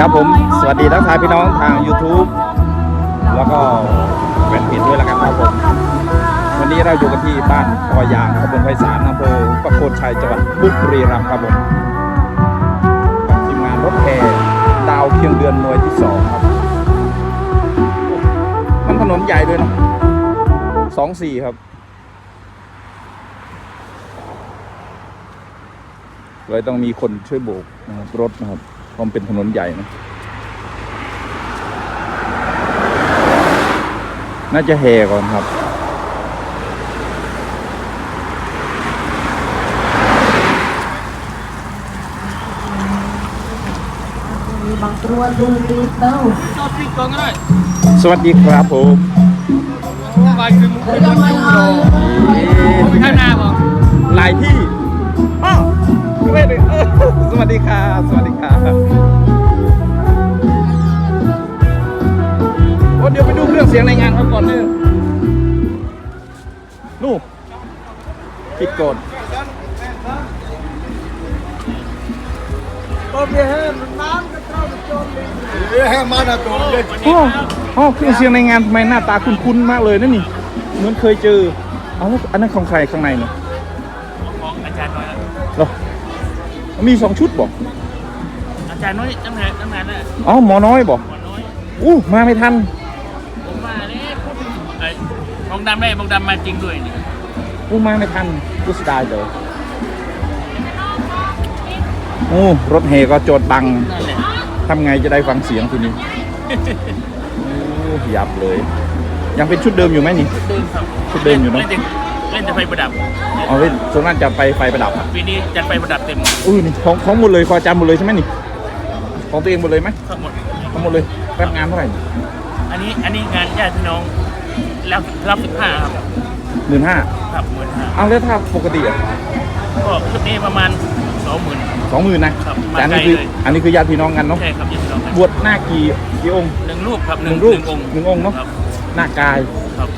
ครับผม สวัสดีทักทายพี่น้องทาง YouTube แล้วก็แฟนเพจด้วยแล้วกันครับผม วันนี้เราอยู่กันที่บ้านปอยางตำบลไพศาลอำเภอประโคนชัยจังหวัดบุรีรัมย์ครับผมกับทีมงานรถแห่ดาวเคียงเดือนหน่วยที่สองครับ มันถนนใหญ่ด้วยนะสองสี่ครับเลยต้องมีคนช่วยโบกรถนะครับ พราะมันเป็นถนนใหญ่นะน่าจะแห่ก่อนครับบางตัวดูดีเต้าชอบพริกก่อนก็ได้สวัสดีครับผมไปคือมุกเป็นคนยูโรไปข้างหน้าบอกหลายที่อ้าว ไม่ได้เออสวัสดีครับสวัสดีครับโอ้เดี๋ยวไปดูเครื่องเสียงในงานเขาก่อนเนี่ยนู่นปิดโกดโอ้โอ้เครื่องเสียงในงานทำไมหน้าตาคุ้นๆมากเลยนั่นนี่ เหมือนเคยเจอ เอาแล้วอันนั้นของใครข้างในเนาะของอาจารย์น้อยเหรอ มีสองชุดบอกอาจารย์น้อยตั้งแต่ตั้งนานแล้วอ๋อหมอน้อยบอกหมอน้อยอู้มาไม่ทันผมมาเนี่ยไอ้บองดำได้บองดำมาจริงด้วยนี่อู้มาไม่ทันกูสดายเลยโอ้รถเฮก็โจดบังนั่นแหละทำไงจะได้ฟังเสียงทีนี้โอ้ยับเลย ยังเป็นชุดเดิมอยู่ไหมนี่ เดินครับชุดเดิมอยู่เนอะเล่นแต่เล่นแต่ไฟประดับอ๋อเว้ยส่วนมากจะไปไฟประดับปีนี้จัดไฟประดับเต็มอุ้ยนี่ของของหมดเลยคอจำหมดเลยใช่ไหมนี่ ของตัวเองหมดเลยไหมทั้งหมดทั้งหมดเลยรับงานเท่าไหร่อันนี้อันนี้งานญาติพี่น้องแล้วรับสิบห้าครับหมื่นห้าครับหมื่นห้าเอาแล้วถ้าปกติอะก็ชุดนี้ประมาณสองหมื่นสองหมื่นนะครับแต่อันนี้มาไกลคือเลยอันนี้คือญาติพี่น้องกันเนาะใช่ครับญาติพี่น้องกันบวชหน้ากี่กี่องค์ หนึ่งรูปครับหนึ่งรูปองค์หนึ่งองค์เนอะครับหน้ากายครับ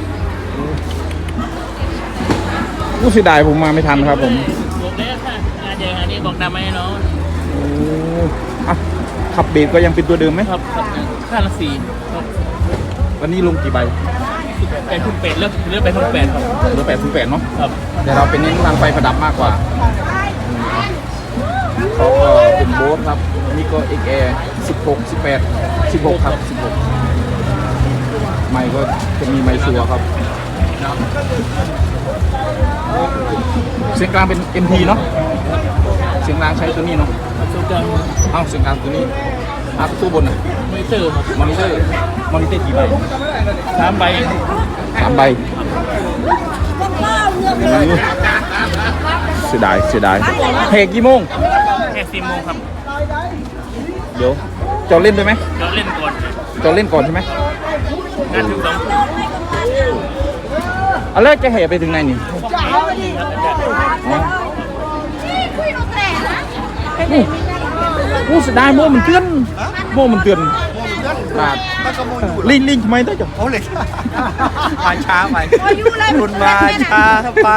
ผู้เสียดายผมมาไม่ทันครับผมบอกแล้วค่ะงานใหญ่งานนี้บอกดำไหมน้องโอ้อะขับเบรกก็ยังเป็นตัวเดิมไหมครับครับค่าละสี่ครับวันนี้ลงกี่ใบเป็นคุณเป็ดเลือกเลือกเป็นคุณเป็ดครับเหลือแปดถึงแปดเนาะครับแต่เราเป็นเน้นทางไฟประดับมากกว่าเขาก็เป็นโบ๊ทครับนี่ก็ XA 16 18 16ครับ16ไมค์ก็จะมีไมค์ชัวร์ครับ เสียงกลางเป็น MT เนาะเสียงกลางใช้ตัวนี้เนาะสุดยอดเอ้าเสียงกลางตัวนี้อะตัวบนอะมอนิเตอร์ครับมอนิเตอร์มอนิเตอร์กี่ใบสามใบสามใบเสียดายเสียดายเพกกี่โมงแค่สี่โมงครับ เดี๋ยวจอเล่นด้วยไหมเราเล่นก่อนจอเล่นก่อนใช่ไหมงานถึงสองทุ่ม เอาแล้วจะแห่ไปถึงไหนนี่อ๋ออู้เสียดายโมมันเตือนโมมันเตือนบาดลิงลิงทำไมได้จังเขาเลยมาช้าไปคุณมาช้าไป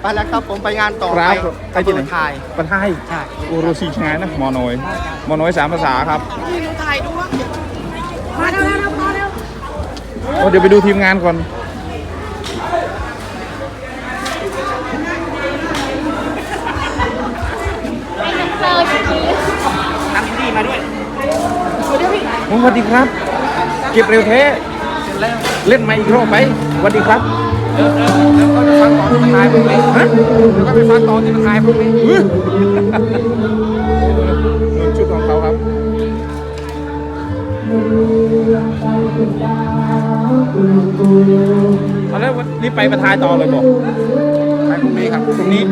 ไปแล้วครับผมไปงานต่อครับไปที่ไหนถ่ายประเทศไทยใช่โอโรซีชงายนะมอน้อยมอน้อยสามภาษาครับมาเร็วเร็วมาเร็วโอ้เดี๋ยวไปดูทีมงานก่อน มาด้วยโอ้สวัสดีครับ เก็บเร็วแท้เล่นมาอีกรอบไหมสวัสดีครับแล้วก็จะฟังต่อที่มันถ่ายพรุ่งนี้ฮะแล้วก็ไปฟังต่อที่มันถ่ายพรุ่งนี้อื้อนู่นชุดของเขาครับเอาแล้ววันนี้ไปประทายต่อเลยบอกไปพรุ่งนี้ครับตรงนี้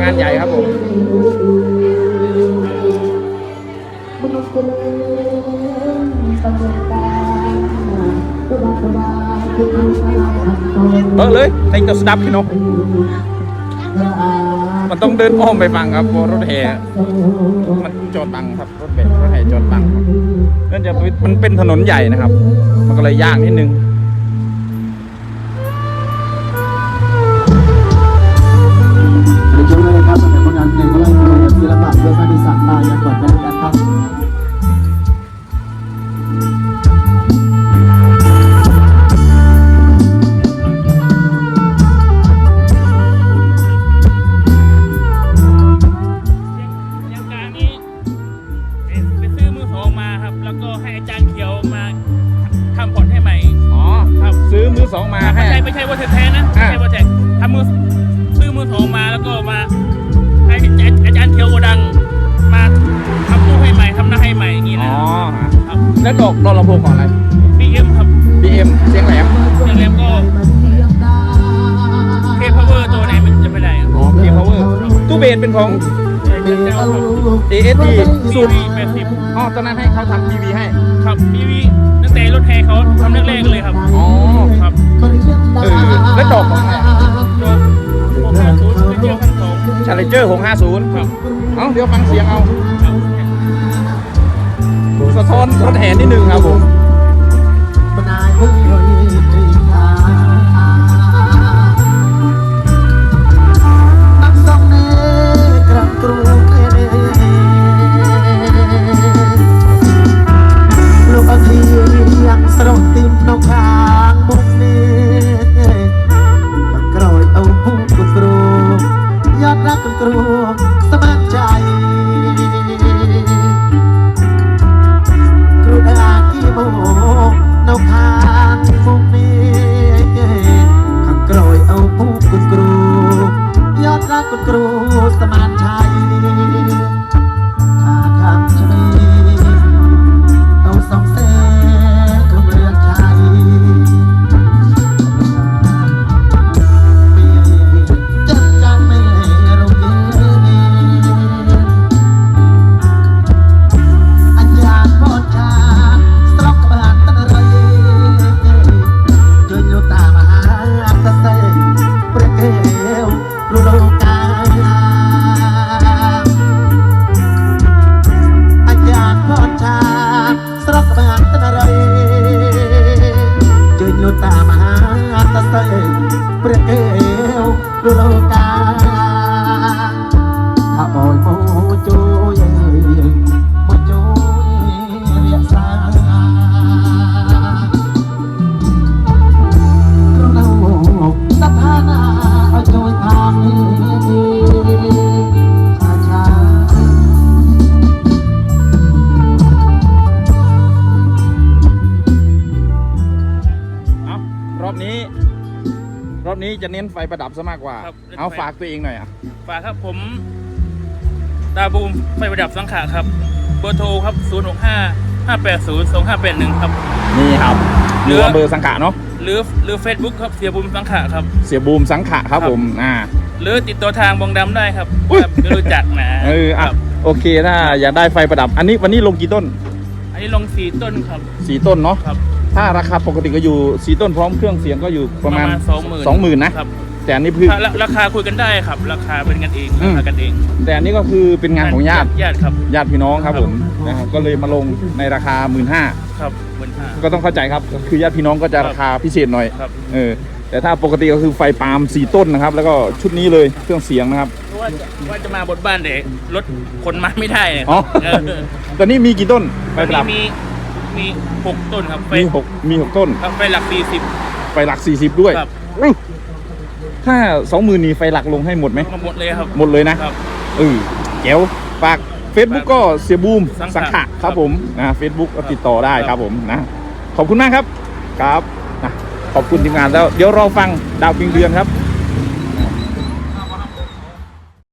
งานใหญ่ครับผมเออเลยในจะสดับพี่นกมันต้องเดินอ้อมไปฟังครับเพราะรถแห่มันจอดบังครับรถเบนรถแห่จอดบังเนื่องจากมันเป็นถนนใหญ่นะครับ มันก็เลยยากนิดนึง มือสองมาให้ ไม่ใช่ไม่ใช่ว่าแท้ๆนะไม่ใช่ว่าแท้ทำมือซื้อมือสองมาแล้วก็มาให้อาจารย์เขียวโกดังมาทำตู้ให้ใหม่ทำหน้าให้ใหม่อย่างนี้อ๋นะอครับ แล้วดอกดอกลำโพงของอะไรบีเอ็มครับ BM เสียงแหลมอย่างเล่มก็เคพาวเวอร์ตัวไหนมันจะไม่ได้ครับอ๋อ K Power ตู้เบสเป็นของ เจ้าครับ ASD สูสุตดรแปดสิบอ๋อตอนนั้นให้เขาทำทีวีให้ ครับบีวีตั้งแต่รถแห่เขาทำแรกๆเลยครับ อ๋อ ครับเออแล้วดอกของอะไรโดนหกห้าศูนย์เป็นเที่ยวพันสองชาเลเจอร์650ครับ เอ้าเดี๋ยวฟังเสียงเอาครับสะท้อนรถแห่นิดนึงครับผมม นี้จะเน้นไฟประดับซะมากกว่า ครับ เอาฝากตัวเองหน่อยอะฝากครับผมตาบูมไฟประดับสังขะครับ เบอร์โทรครับ 0 6 5 5 8 0 2 5 8 1 ครับ นี่ครับเหหลืรือออำเภอสังขะเนาะหรือหรือ Facebook ครับเสียบูมสังขะครับ เสียบูมสังขะครับครับผมอ่า หรือติดต่อทางบองดำได้ครับอุ๊ย ครับไม่รู้จักนะเออคอะรับโอเคถ้าอยากได้ไฟประดับ อันนี้วันนี้ลงกี่ต้นอันนี้ลงสีต้นครับ สีต้นเนาะครับ ถ้าราคาปกติก็อยู่สีต้นพร้อมเครื่องเสียงก็อยู่ประมาณสองหมื่นสองหมื่นนะ ครับแต่อันนี้คือถ้าราราคาคุยกันได้ครับ ราคาเป็นกันเองอืราม คากันเองแต่อันนี้ก็คือเป็นงานของญาติญาติครับ ญาติพี่น้องครับครับผมนะครับก็เลยมาลงในราคาหมื่นห้าครับเหมือนห้าก็ต้องเข้าใจครับคือญาติพี่น้องก็จะครับราคาพิเศษหน่อยครับเออแต่ถ้าปกติก็คือไฟปาล์มสีต้นนะครับ แล้วก็ชุดนี้เลยเครื่องเสียงนะครับ เพราะว่าจะว่าจะมาบนบ้านเด็กรถคนมาไม่ได้เนี่ยอ๋อ เออตอนนี้มีกี่ต้นไฟตอนประดับนี้มี มีหกต้นครับไฟมีหกมีหกต้น ครับไฟหลักสี่สิบ ไฟหลัก 40 ด้วยครับ อื้อถ้าสองหมื่นนี้ไฟหลักลงให้หมดไหม มาหมดเลยครับหมดเลยนะ ครับ เออเจ๋วฝาก Facebook ก็เสียบูมสังขะสังขะคครัรับบผมนะเฟซบุ๊กก็ติดต่อได้ครับผมนะ ขอบคุณมากครับครับนะขอบคุณทีมงานแล้ว เดี๋ยวรอฟังดาวเพียงเดือนครับ